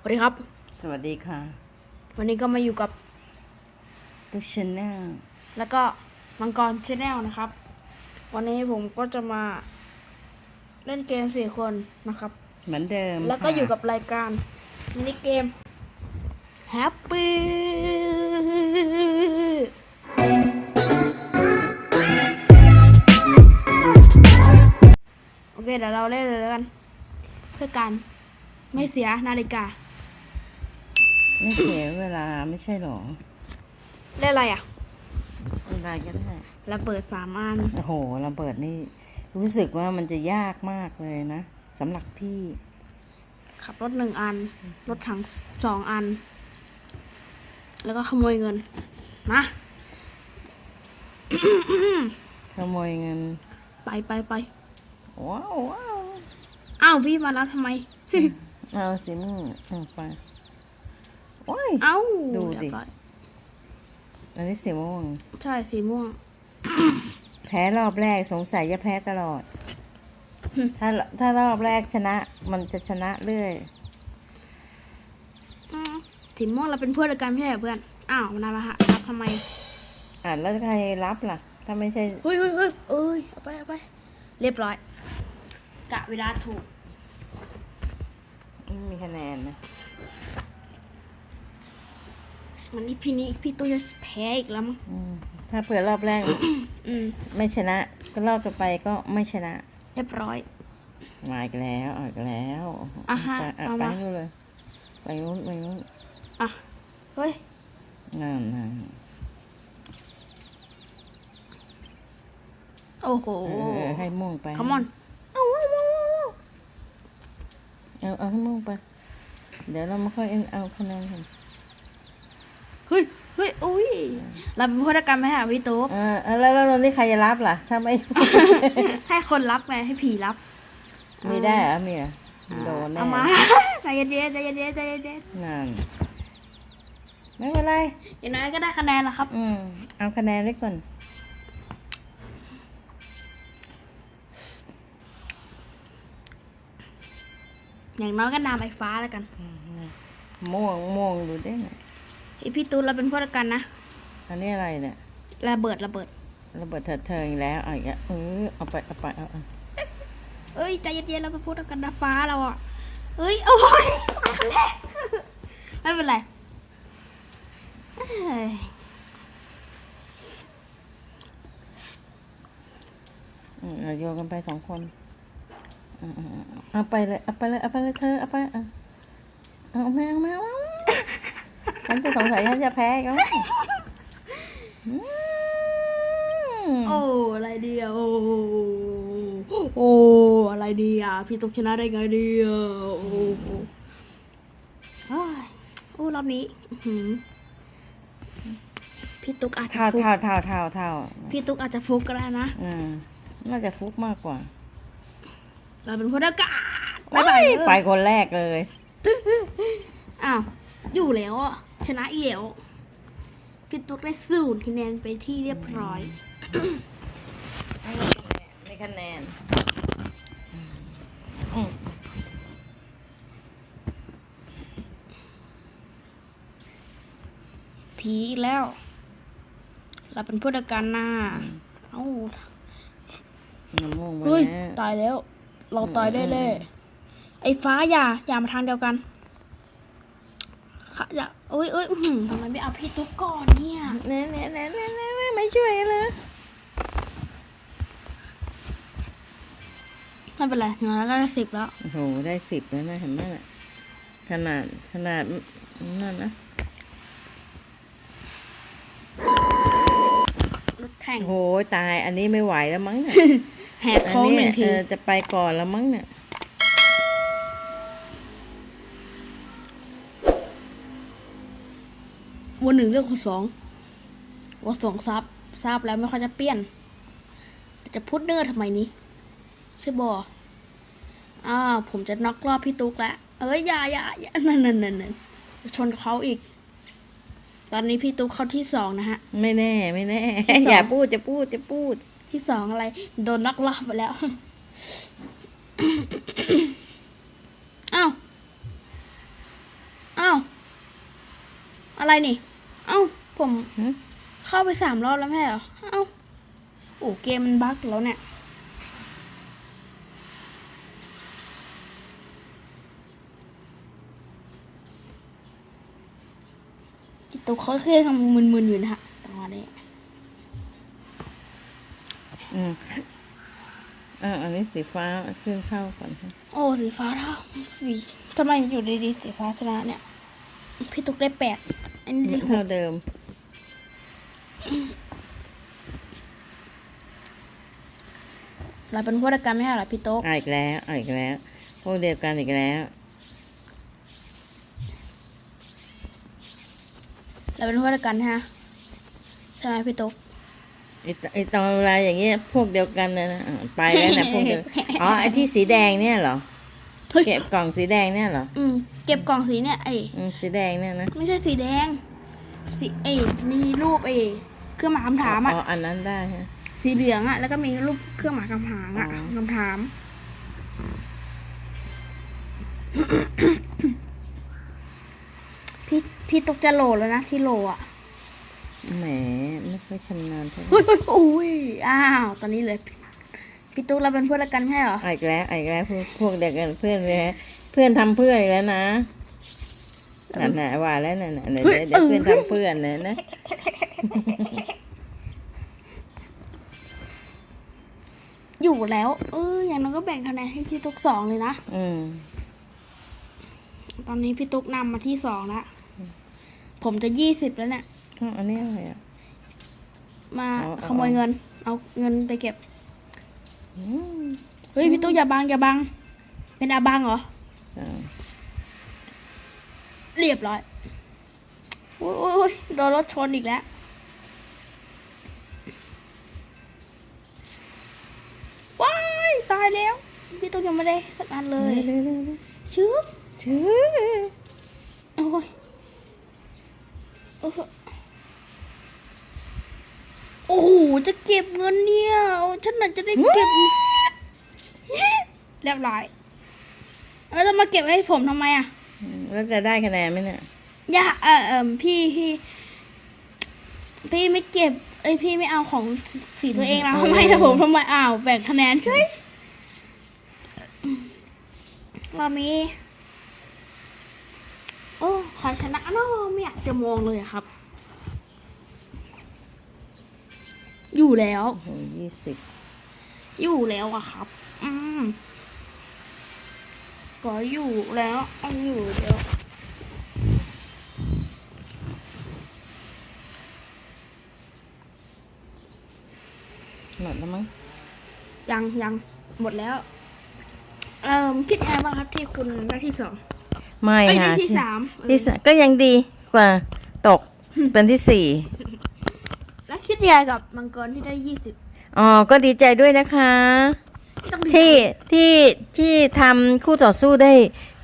สวัสดีครับ สวัสดีค่ะ วันนี้ก็มาอยู่กับตุ๊กชแนลแล้วก็มังกรชาแนลนะครับ วันนี้ผมก็จะมาเล่นเกมสี่คนนะครับ เหมือนเดิมแล้วก็ค่ะอยู่กับรายการมินิเกม Happy โอเคเดี๋ยวเราเล่นเลยแล้วกัน เพื่อการไม่เสียนาฬิกา ไม่เสียเวลาไม่ใช่หรอเล่นอะไรอะเวลาก็ได้เราเปิดสามอันโอ้โหระเบิดนี่ รู้สึกว่ามันจะยากมากเลยนะสำหรับพี่ ขับรถหนึ่งอัน รถถังสองอัน แล้วก็ขโมยเงินมาขโมยเงิน ไปไปไปว้าวว้าวอ้าวพี่มาแล้วทำไม เอาสิมึงเอาไป โอ้ย เอ้าดูดิ เยวก่อนอันนี้สีม่วง ใช่สีม่วง แพ้รอบแรกสงสัยจะแพ้ตลอดถ้าถ้ารอบแรกชนะ มันจะชนะเรื่อย อืมสีม่วงเราเป็นเพื่อนกันไม่ใช่เหรอเพื่อน อ้าวมันอะไรฮะรับทำไมอ่านแล้วใครรับล่ะ ถ้าไม่ใช่เฮ้ยเฮ้ยเฮ้ยเอ้ยเอาไปเอาไป เรียบร้อย กะเวลาถูก ไม่มีคะแนนนะ วันนี้พี่นี้พี่ตู้จะแพ้อีกแล้วมั้งอืมถ้าเผื่อรอบแรก อืมไม่ชนะ ก็รอบต่อไปก็ไม่ชนะ เรียบร้อย มาอีกแล้วเอาอีกแล้วอะฮะไปอะเอาไปมา นู่นเลย ไปนู้นไปนู้นอะ เฮ้ย นั่นนั่นโอ้โหเออให้ม่วงไปคอมอนเอาเอาเอาเอาเอาให้ม่วงไป เดี๋ยวเรามาค่อยเอาคะแนนกัน เฮ้ยเฮ้ยอุ้ยเราเป็นเพื่อนกันไหมฮะพี่ตุ๊กอ่าอะแล้วแล้วตอนนี้ใครจะรับล่ะถ้าไม่ ให้คนรับไงให้ผีรับมีได้เหรอมีเหรอโดนแน่เอามาใจเย็นๆใจเย็นๆใจเย็นนั่นไม่เป็นไร ๆอย่างน้อยก็ได้คะแนนแล้วครับ อืมเอาคะแนนไว้ก่อน อย่างน้อยก็นามไอ้ฟ้าแล้วกันม่วงม่วงดูได้ไหมไอ พี่ตูนเราเป็นเพื่อนกันนะอันนี้อะไรเนี่ยระเบิดระเบิดระเบิดเถิดเทิงอีกแล้วเอาอีกแล้วเออเอาไปเอาไปเอาเอาเอ้ยใจเย็นๆเราเป็นเพื่อนกันนะฟ้าเราอะเอ้ยโอ้ยตายคนแรกไม่เป็นไรเอ้ยอืมเราโยนกันไปสองคนเอาเอาเอาเอาไปเลยเอาไปเลยเอาไปเลยเธอเอาไปเอาเอาแมวแมว ฉันจะสงสัยฉันจะแพ้อีก็มโอ้อะไรดีอะโอ้โอ้อะไรดีอะพี่ตุ๊กชนะได้ไงดีอะโอ้โหเอ้ยโอ้รอบนี้อื้อหือพี่ตุ๊กอาจจะเท่าฟุกเท่าเท่าเท่าเท่าพี่ตุ๊กอาจจะฟุกก็ได้นะอืมน่าจะฟุกมากกว่า เราเป็นผู้ประกาศไปไปไปคนแรกเลยอ้าวอยู่แล้วอะ ชนะอีกแล้วพี่ตุ๊กได้ศูนย์คะแนนไปที่เรียบร้อยมีคะแนนผีอีกแล้ว เราเป็นผู้ประกันหน้าเอ้าน้ำม่วงไปเฮ้ยแล้วตายแล้ว เราตายได้เลย ไอ้ฟ้าอย่า อย่ามาทางเดียวกัน ค่ะอย่าเอ้ยเอ้ยอื้อหือทำไมไม่เอาพี่ตุ๊กก่อนเนี่ยเน่เน่เน่เน่เน่เน่ไม่ช่วยเลยไม่เป็นไรเงินแล้วก็ได้สิบแล้ว โอ้โห ได้สิบแล้วนะเห็นไหมน่ะขนาดขนาดนั่นนะรถแข่งโอ้โหตายอันนี้ไม่ไหวแล้วมั้งเนี่ยแหกโค้งหนึ่งอัที เออจะไปก่อนแล้วมั้งเนี่ย วันหนึ่งเรื่องคนสองวันสองทราบทราบแล้วไม่ค่อยจะเปลี่ยน จะพูดเนื้อทำไมนี้ใช่บออ้าวผมจะน็อกรอบพี่ตุ๊กแล้วเอ้ยอย่าอย่าอย่านั่นนั่นนั่นนั่นชนเขาอีก ตอนนี้พี่ตุ๊กเข้าที่สองนะฮะ ไม่แน่ ไม่แน่ที่สองอย่าพูดจะพูดจะพูด ที่สองอะไร โดนน็อกรอบไปแล้วอ้าวอะไรนี่เอ้า ผมหึเข้าไปสามรอบแล้วไม่ใช่เหรอ เอ้า โอ้เกมมันบั๊กแล้วเนี่ย จิตตกเขาเครียดกำลังมึนๆอยู่นะฮะตอนนี้อืมอ่าอันนี้สีฟ้าขึ้นเข้าก่อนค่ะ โอ้สีฟ้าเท่าสีทำไมอยู่ดีๆสีฟ้าชนะเนี่ย พี่ตุ๊กได้แปดอันนี้ได้หเท่ากเดิม เราเป็นพวกเดียวกันไม่ใช่เหรอพี่ตุ๊กอ่าอีกแล้วอ่าอีกแล้ว พวกเดียวกันอีกแล้ว เราเป็นพวกเดียวกันฮะใช่ไหมพี่ตุ๊กไอ้ตไอตอนเวลาอย่างเงี้ยพวกเดียวกันนะนะอะไปแล้วนะพวกเดียวอ๋อไอที่สีแดงเนี่ยเหรอเฮ้ยเก็บกล่องสีแดงเนี่ยเหรออืมเก็บกล่องสีเนี่ยไอ้อืมสีแดงเนี่ยนะ ไม่ใช่สีแดงสีเอ้มีรูปเอ เครื่องหมายคำถามอะ อ๋ออันนั้นได้ฮะ สีเหลืองอะ แล้วก็มีรูปเครื่องหมายคำถามอะอ๋อ คำถาม พี่พี่ตุ๊กจะโหลแล้วนะที่โหลอะแหมไม่ค่อยชำนาญเท่าไหร่เฮ้ยเฮ้ยโอ้ยอ้าว ตอนนี้เลย พี่ตุ๊กเราเป็นเพื่อนกันไม่ใช่เหรอ อะอีกแล้วอะอีกแล้วพวกพวกเดียวกันเพื่อนเลยฮะเพื่อนทำเพื่อนอีกแล้วนะนั่นน่ะว่าแล้วนั่นน่ะเดี๋ยวเฮ้ยเดี๋ยวเพื่อนเออทำเพื่อนเลยนะ อยู่แล้ว เอออย่างนั้นก็แบ่งคะแนนให้พี่ตุ๊กสองเลยนะอืมตอนนี้พี่ตุ๊กนำมาที่สองแล้วผมจะยี่สิบแล้วเนี่ยอ้าวอันนี้อะไรอะ มาเอาเอา ขโมยเงิน เอาเงินไปเก็บ อืมเฮ้ยพี่ตุ๊กอย่าบังอย่าบัง เป็นอาบังเหรอ อ่าเรียบร้อยโอ้ยโอ้ยโอ้ยโดนรถชนอีกแล้วายแล้ว พี่ตุ๊กยังไม่ได้สักอันเลยเร็วเร็วเร็วชืบชื่อโอ้ยโอ้โหโอ้โหจะเก็บเงินเนี่ยโอ้ฉันน่ะจะได้เก็บเรียบร้อยแล้วจะมาเก็บให้ผมทำไมอะแล้วจะได้คะแนนไหมเนี่ยอย่าเออเออพี่พี่พี่ไม่เก็บเอ้ยพี่ไม่เอาของสีตัวเองแล้วทำไมนะผมทำไมอ้าวแบ่งคะแนนช่วย เรามีโอ้ขอชนะเนาะไม่อยากจะมองเลยอะครับ อยู่แล้วโอ้โหยี่สิบอยู่แล้วอะครับ อืมก็อยู่แล้วเอาอยู่แล้วหมดแล้วมั้งยังยังหมดแล้ว เอ่อคิดยังไงบ้างครับที่คุณได้ที่สอง ไม่เอ้ยค่ะได้ที่สาม ที่สามก็ยังดีกว่าตกเป็นที่สี่แล้วคิดยังไงกับมังกรที่ได้ยี่สิบอ๋อก็ดีใจด้วยนะคะ ต้องดีที่ที่ที่ทำคู่ต่อสู้ได้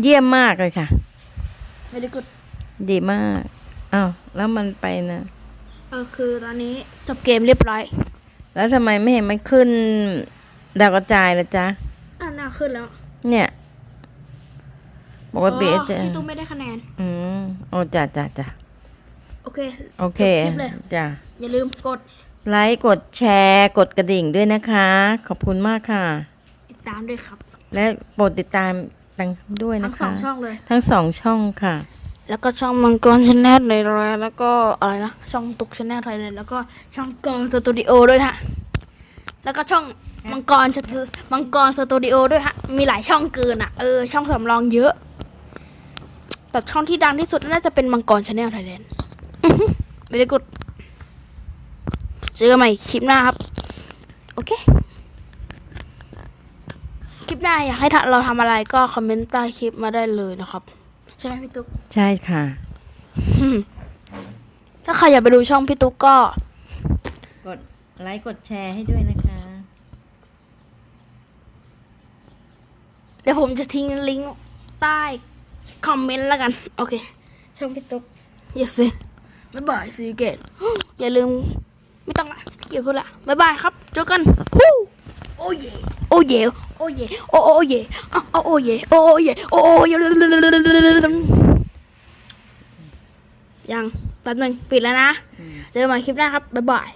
เยี่ยมมากเลยค่ะ ไม่ได้กดดีมากอ้าวแล้วมันไปนะเออคือตอนนี้จบเกมเรียบร้อย แล้วทำไมไม่เห็นมันขึ้นดาวกระจายล่ะจ๊ะอ่าน่า ขึ้นแล้วเนี่ย ปกติอ๋อจะพี่ตุ้มไม่ได้คะแนน อืมโอ้จ้ะจ้ะจ้ะโอเคโอเคจบคลิปเลยจ้ะอย่าลืมกดไลค์กดแชร์กดกระดิ่งด้วยนะคะ ขอบคุณมากค่ะ ติดตามด้วยครับ และโปรดติดตามตังด้วยทั้นะงสอคะงช่องเลย ทั้งสองช่องค่ะ แล้วก็ช่องมังกรชาแนลในรอยแล้วก็อะไรนะช่องตุกชาแนลไทยเลยแล้วก็ช่องกรสตูดิโอด้วยนะฮะ แล้วก็ช่องมังกรสตูมังกรสตูดิโอด้วยฮะ มีหลายช่องเกินอะ เออ ช่องสำรองเยอะ แต่ช่องที่ดังที่สุดน่าจะเป็นมังกรชาแนลไทยแลนด์ไม่ได้กดเจอกันใหม่คลิปหน้าครับ โอเค คลิปหน้าอยากให้เราทำอะไรก็คอมเมนต์ใต้คลิปมาได้เลยนะครับ ใช่ไหมพี่ตุ๊ก ใช่ค่ะ ถ้าใครอยากไปดูช่องพี่ตุ๊กก็ กดไลค์กดแชร์ให้ด้วยนะคะ เดี๋ยวผมจะทิ้งลิงก์ใต้คอมเมนต์แล้วกัน โอเค ช่องพี่ตุ๊ก yes สิบ๊ายบายซีเกตอย่าลืม ไม่ต้องละพี่เกียรพูดละบ๊ายบายครับเจอกันฮู้โอ้เย่โอ้เย่โอ้เย่โอ้โอ้เย่อะอะโอ้เย่โอ้โอ้เย่โอ้โอ้เย่ยังแป๊บหนึ่งปิดแล้วนะ เจอกันใหม่คลิปหน้าครับ บ๊ายบาย